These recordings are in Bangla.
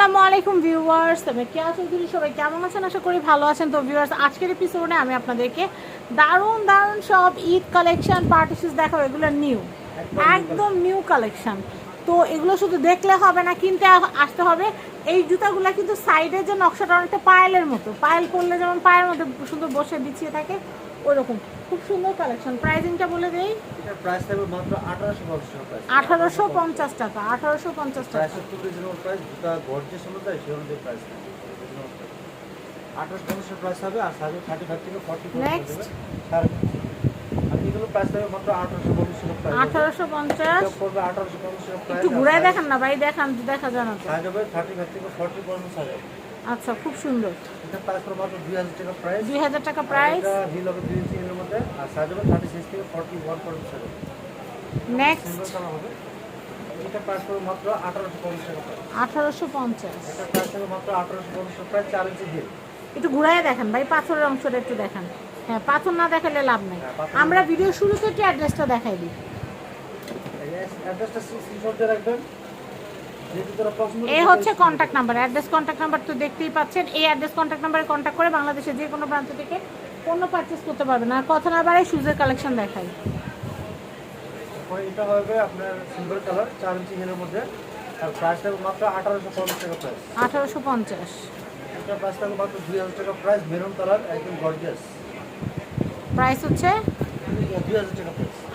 আসসালামু আলাইকুম ভিউয়ার্স তবে কে চৌধুরী সবাই কেমন আছেন? আশা করি ভালো আছেন। তো ভিউয়ার্স আজকের এপিসোডে আমি আপনাদেরকে দারুণ দারুণ সব ঈদ কালেকশন পার্টিসিস দেখাবো। এগুলো নিউ একদম নিউ কালেকশন তো এগুলো শুধু দেখলে হবে না কিনতে আসতে হবে। এই জুতাগুলো কিন্তু সাইডের যে নকশাটা অনেকটা পায়েলের মতো। পায়েল করলে যেমন পায়ের মধ্যে সুন্দর বসে বিছিয়ে থাকে ওরকম। খুব সুন্দর কালেকশন প্রাইজিংটা বলে দেই। প্রাইস থাকবে মাত্র আঠারোশো পঞ্চাশ টাকা প্রাইস আঠারোশো পঞ্চাশ টাকা প্রাইস রিজনেবল প্রাইস অনুযায়ী সেই অনুযায়ী হবে আর থেকে ফর্টি Next. আর এগুলো প্রাইস থাকবে মাত্র প্রাইস পড়বে প্রাইস একটু ঘুরাই দেখান না ভাই দেখান দেখা যায় না তো। সাইজ হবে থার্টি ফাইভ থেকে ফর্টি পর্যন্ত সাইজ হবে। আচ্ছা খুব সুন্দর। এটা প্রাইস পড়বে মাত্র দুই হাজার টাকা প্রাইস দুই হাজার টাকা প্রাইস এটা হিল হবে দুই ইঞ্চি হিলের মধ্যে। আর সাইজ হবে থার্টি সিক্স থেকে ফর্টি ওয়ান পর্যন্ত নেক্সট এটা প্রাইস পড়বে মাত্র আঠারোশো পঞ্চাশ টাকা। প্রাইস আঠারোশো পঞ্চাশ। এটা প্রাইস হবে মাত্র আঠারোশো পঞ্চাশ টাকা প্রাইস চার ইঞ্চি হিল একটু ঘুরাই দেখান ভাই পাথরের অংশটা একটু দেখান। হ্যাঁ পাথর না দেখালে লাভ নাই। হ্যাঁ, আমরা ভিডিও শুরুতে একটু অ্যাড্রেসটা দেখাই দিই। অ্যাড্রেসটা স্ক্রিনশট দিয়ে রাখবেন। এই হচ্ছে contact number address contact number তো দেখতেই পাচ্ছেন। এই অ্যাড্রেস কন্ট্যাক্ট নাম্বারে কন্ট্যাক্ট করে বাংলাদেশের যে কোনো প্রান্ত থেকে পণ্য পারচেস করতে পারবেন। আর কথা না বাড়াই সুজের কালেকশন দেখাই। এটা হবে আপনার সিলভার কালার চার ইঞ্চি হিলের মধ্যে। আর প্রাইস মাত্র আঠারোশো পঞ্চাশ টাকা প্রাইস আঠারোশো পঞ্চাশ। এটা প্রাইস থাকবে মাত্র দুই হাজার টাকা প্রাইস মেরুন কালার একদম গর্জিয়াস প্রাইস হচ্ছে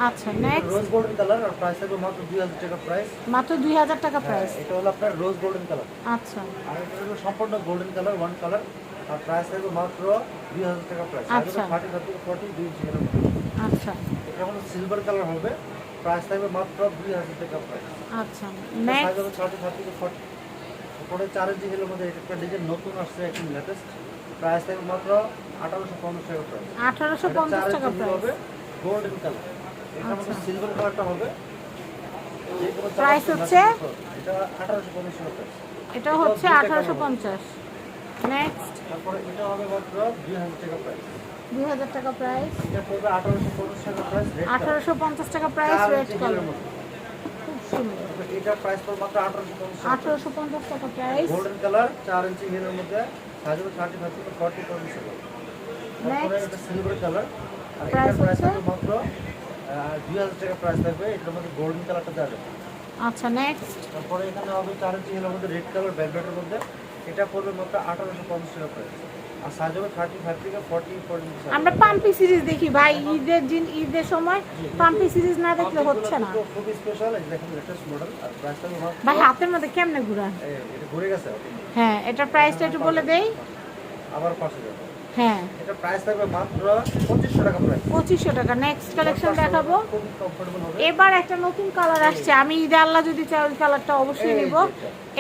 আচ্ছা নেক্সট রোজ গোল্ডেন কালার আর প্রাইস থাকবে মাত্র দুই হাজার টাকা প্রাইস মাত্র দুই হাজার টাকা প্রাইস এটা হলো আপনার রোজ গোল্ডেন কালার আচ্ছা। আর এটা হলো সম্পূর্ণ গোল্ডেন কালার ওয়ান কালার আর প্রাইস থাকবে মাত্র দুই হাজার টাকা প্রাইস আচ্ছা। থার্টি ফাইভ থেকে ফর্টি দুই ইঞ্চি আচ্ছা। এটা হলো সিলভার কালার হবে। প্রাইস থাকবে মাত্র দুই হাজার টাকা প্রাইস আচ্ছা নেক্সট হবে থার্টি ফাইভ থেকে ফর্টি উপরে চার ইঞ্চি হিলের মধ্যে একটা ডিজাইন নতুন আসছে একদম লেটেস্ট প্রাইস থাকবে মাত্র আঠারোশো পঞ্চাশ টাকা প্রাইস টাকা গোল্ডেন কালার এটা মধ্যে সিলভার কালারটা হবে। option হচ্ছে? এটা প্রাইস হচ্ছে আঠারোশো পঞ্চাশ। নেক্সট তারপরে এটা হবে মাত্র দুই হাজার টাকা প্রাইস দুই হাজার টাকা প্রাইস এটা পড়বে আঠারোশো পঞ্চাশ টাকা প্রাইস রেড আঠারোশো পঞ্চাশ টাকা প্রাইস রেড কালার খুব সুন্দর। এটা প্রাইস পড়বে মাত্র আঠারোশো পঞ্চাশ টাকা। প্রাইস গোল্ডেন কালার চার ইঞ্চি হিলের মধ্যে। সাইজ হবে থার্টি ফাইভ থেকে ফর্টি পর্যন্ত ছিল এটা সিলভার কালার প্রাইস হচ্ছে? মাত্র? টাকা প্রাইস থাকবে। এটার মধ্যে গোল্ডেন কালারটা দেওয়া যাবে। আচ্ছা নেক্সট তারপরে এখানে হবে হিলের মধ্যে রেড কালার মধ্যে। এটা পড়বে মাত্র আঠারোশো পঞ্চাশ টাকা প্রাইস আর সাইজ হবে থেকে ফর্টি পর্যন্ত size। আমরা পাম্পি সিরিজ দেখি ভাই ঈদের দিন ঈদের সময় পাম্পি সিরিজ না দেখলে হচ্ছে না। কিন্তু স্পেশাল এই দেখেন লেটেস্ট মডেল আর প্রাইস থাকবে মাত্র ভাই হাতের মধ্যে কেমনে এটা ঘুরে গেছে। হ্যাঁ এটার প্রাইসটা একটু বলে দেই। আবার পাশে যাবে। হ্যাঁ। এটা প্রাইস থাকবে মাত্র পঁচিশশো টাকা প্রাইস পঁচিশশো টাকা। নেক্সট কালেকশন দেখাবো। এবার একটা নতুন কালার আসছে। আমি ঈদে আল্লাহ যদি চাই ওই কালারটা অবশ্যই নিব।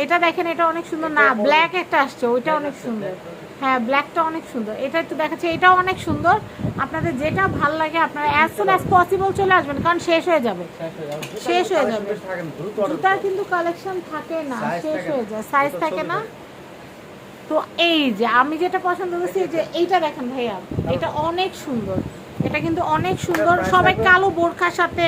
এটা দেখেন এটা অনেক সুন্দর। না ব্ল্যাক একটা আসছে ওইটা অনেক সুন্দর। হ্যাঁ ব্ল্যাকটা অনেক সুন্দর। এটা একটু দেখাচ্ছে এটাও অনেক সুন্দর। আপনাদের যেটা ভালো লাগে আপনারা অ্যাজ সুন অ্যাজ পসিবল চলে আসবেন কারণ শেষ হয়ে যাবে। শেষ হয়ে যাবে। জুতার কিন্তু কালেকশন থাকে না শেষ হয়ে যায়। সাইজ থাকে না। তো এই যে আমি যেটা পছন্দ করছি যে এইটা দেখেন ভাইয়া এটা অনেক সুন্দর। এটা কিন্তু অনেক সুন্দর। সবাই কালো বোরখার সাথে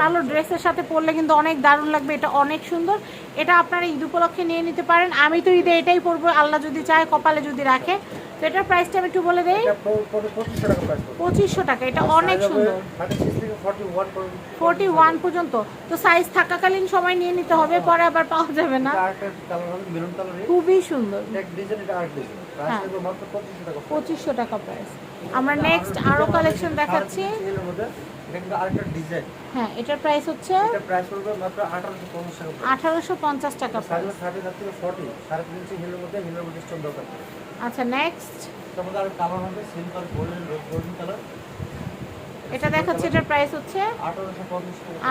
কালো ড্রেসের সাথে পরলে কিন্তু অনেক দারুণ লাগবে এটা অনেক সুন্দর। এটা আপনারা ঈদ উপলক্ষে নিয়ে নিতে পারেন। আমি তো ঈদে এটাই পরবো আল্লাহ যদি চায় কপালে যদি রাখে। তো এটার প্রাইসটা আমি একটু বলে দেই। এটা পঁচিশশো টাকা এটা অনেক সুন্দর। ফর্টি ওয়ান পর্যন্ত। তো সাইজ থাকাকালীন সময় নিয়ে নিতে হবে পরে আবার পাওয়া যাবে না। এটা খুবই সুন্দর। এটা এটা হ্যাঁ। পঁচিশশো টাকা প্রাইস আমরা নেক্সট আরও কালেকশন দেখাচ্ছি। এটা হ্যাঁ এটার প্রাইস হচ্ছে আঠারোশো পঞ্চাশ টাকা প্রাইস আচ্ছা নেক্সট মধ্যে আর কালার হবে সিলভার গোল্ডেন গোল্ডেন কালার এটা দেখাচ্ছি এটার প্রাইস হচ্ছে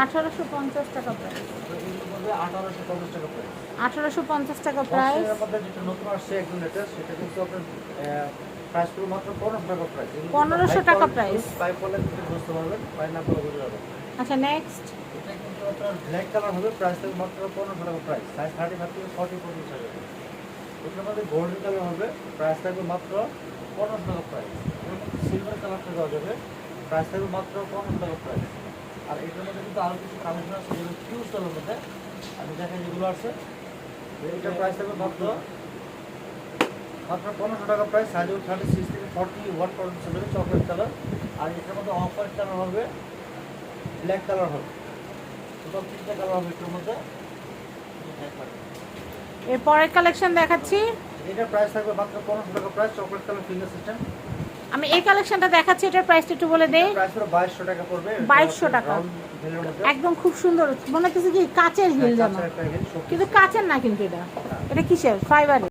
আঠারোশো পঞ্চাশ টাকা। প্রাইস তো এর মধ্যে আঠারোশো পঞ্চাশ টাকা প্রাইস প্রাইস যেটা নতুন আসছে একদম লেটেস্ট সেটা কিন্তু আপনার প্রাইস পুরো মাত্র পনেরোশো টাকা প্রাইস 1500 টাকা price। পাইপ করলে কিন্তু বুঝতে পারবেন পাই না করে বুঝতে পারবেন। আচ্ছা নেক্সট এটা কিন্তু আপনার ব্ল্যাক কালার হবে প্রাইস মাত্র পনেরোশো টাকা প্রাইস সাইজ থার্টি ফাইভ থেকে ফর্টি পর্যন্ত হবে এটার মধ্যে গোল্ডেন কালার হবে। প্রাইস থাকবে মাত্র পনেরোশো টাকা প্রাইস সিলভার কালারটা দেওয়া যাবে। প্রাইস থাকবে মাত্র পনেরোশো টাকা প্রাইস আর এটার মধ্যে কিন্তু আরও কিছু কালেকশন আছে যেগুলো কিউজ কালার মধ্যে। আমি দেখাই যেগুলো আছে। এটা প্রাইস থাকবে মাত্র মাত্র পনেরোশো টাকা প্রাইস সাইজ থার্টি সিক্স থেকে ফর্টি ওয়ান পর্যন্ত যাবে চকলেট কালার আর এটার মধ্যে অফ হোয়াইট কালার হবে ব্ল্যাক কালার হবে। টোটাল তিনটা কালার হবে এটার মধ্যে। এর পরের কালেকশন দেখাচ্ছি। এটা প্রাইস থাকবে মাত্র 1500 টাকা price chocolate colour finger system আমি এই কালেকশনটা দেখাচ্ছি এটার প্রাইসটা একটু বলে দেই। প্রাইস হলো বাইশশো টাকা পড়বে। 2200 টাকা। একদম খুব সুন্দর। মনে হচ্ছে কি কাচের হিল জামা কিন্তু কাচের না কিন্তু এটা। এটা কিসের? ফাইবারের